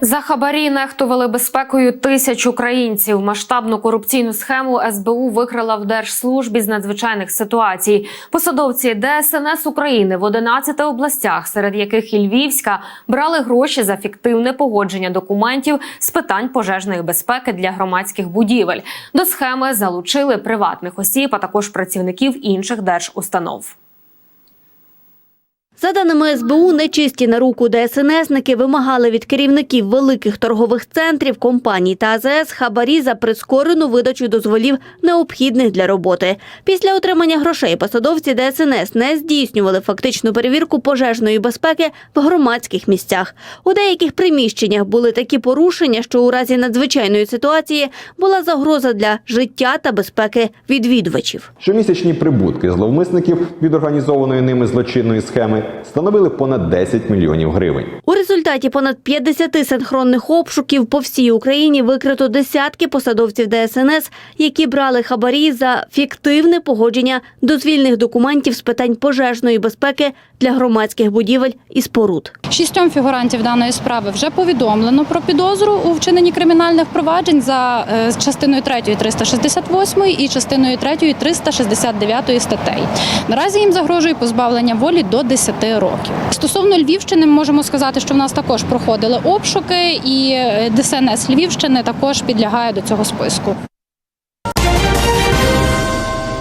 За хабарі нехтували безпекою тисяч українців. Масштабну корупційну схему СБУ викрила в Держслужбі з надзвичайних ситуацій. Посадовці ДСНС України в 11 областях, серед яких і Львівська, брали гроші за фіктивне погодження документів з питань пожежної безпеки для громадських будівель. До схеми залучили приватних осіб, а також працівників інших держустанов. За даними СБУ, нечисті на руку ДСНСники вимагали від керівників великих торгових центрів, компаній та АЗС хабарі за прискорену видачу дозволів, необхідних для роботи. Після отримання грошей посадовці ДСНС не здійснювали фактичну перевірку пожежної безпеки в громадських місцях. У деяких приміщеннях були такі порушення, що у разі надзвичайної ситуації була загроза для життя та безпеки відвідувачів. Щомісячні прибутки зловмисників від організованої ними злочинної схеми становили понад 10 мільйонів гривень. У результаті понад 50 синхронних обшуків по всій Україні викрито десятки посадовців ДСНС, які брали хабарі за фіктивне погодження дозвільних документів з питань пожежної безпеки для громадських будівель і споруд. Шістьом фігурантів даної справи вже повідомлено про підозру у вчиненні кримінальних проваджень за е, частиною 3 368 і частиною 3 369 статей. Наразі їм загрожує позбавлення волі до 10 років. Стосовно Львівщини, ми можемо сказати, що в нас також проходили обшуки, і е, ДСНС Львівщини також підлягає до цього списку.